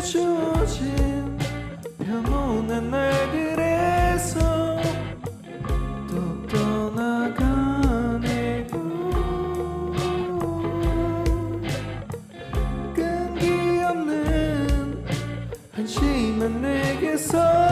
주어진 영원한 날들에서 또 떠나가네고 끈기 없는 한심한 내게서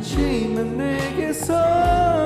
하지만 내게서